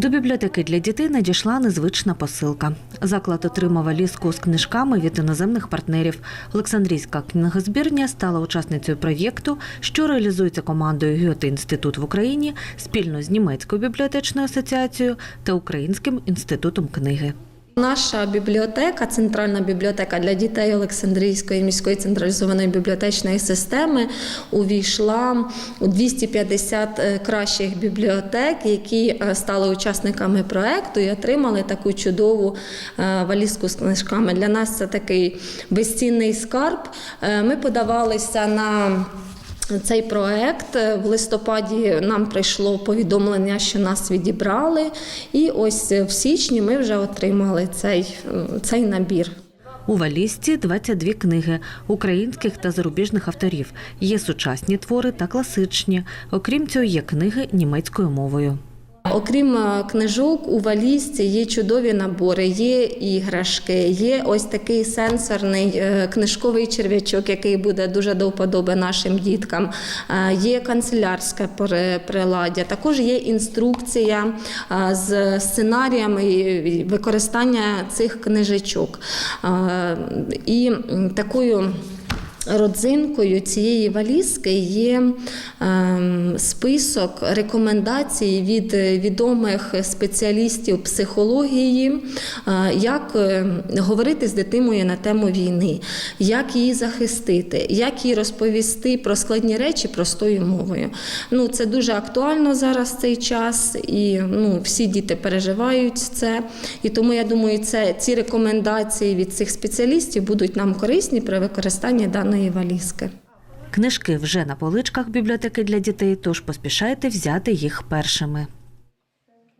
До бібліотеки для дітей надійшла незвична посилка. Заклад отримав валізку з книжками від іноземних партнерів. Олександрійська книгозбірня стала учасницею проєкту, що реалізується командою Гьоти інститут в Україні спільно з німецькою бібліотечною асоціацією та Українським інститутом книги. Наша бібліотека, центральна бібліотека для дітей Олександрійської міської централізованої бібліотечної системи, увійшла у 250 кращих бібліотек, які е, стали учасниками проекту і отримали таку чудову е, валізку з книжками. Для нас це такий безцінний скарб. Е, Ми подавалися на цей проект в листопаді нам прийшло повідомлення, що нас відібрали, і ось в січні ми вже отримали цей, цей набір. У валізці 22 книги українських та зарубіжних авторів. Є сучасні твори та класичні. Окрім цього, є книги німецькою мовою. Окрім е, книжок, у валізці є чудові набори, є іграшки, є ось такий сенсорний е, книжковий черв'ячок, який буде дуже до вподоби нашим діткам. Е, Є канцелярське приладдя, також є інструкція з сценаріями використання цих книжечок. І такою. Родзинкою цієї валізки є ем, список рекомендацій від е, відомих спеціалістів психології, е, як е, говорити з дитиною на тему війни, як її захистити, як їй розповісти про складні речі простою мовою. Ну, це дуже актуально зараз цей час, і ну, всі діти переживають це. І тому я думаю, це ці рекомендації від цих спеціалістів будуть нам корисні при використанні даної валізки. Книжки вже на поличках бібліотеки для дітей, тож поспішайте взяти їх першими.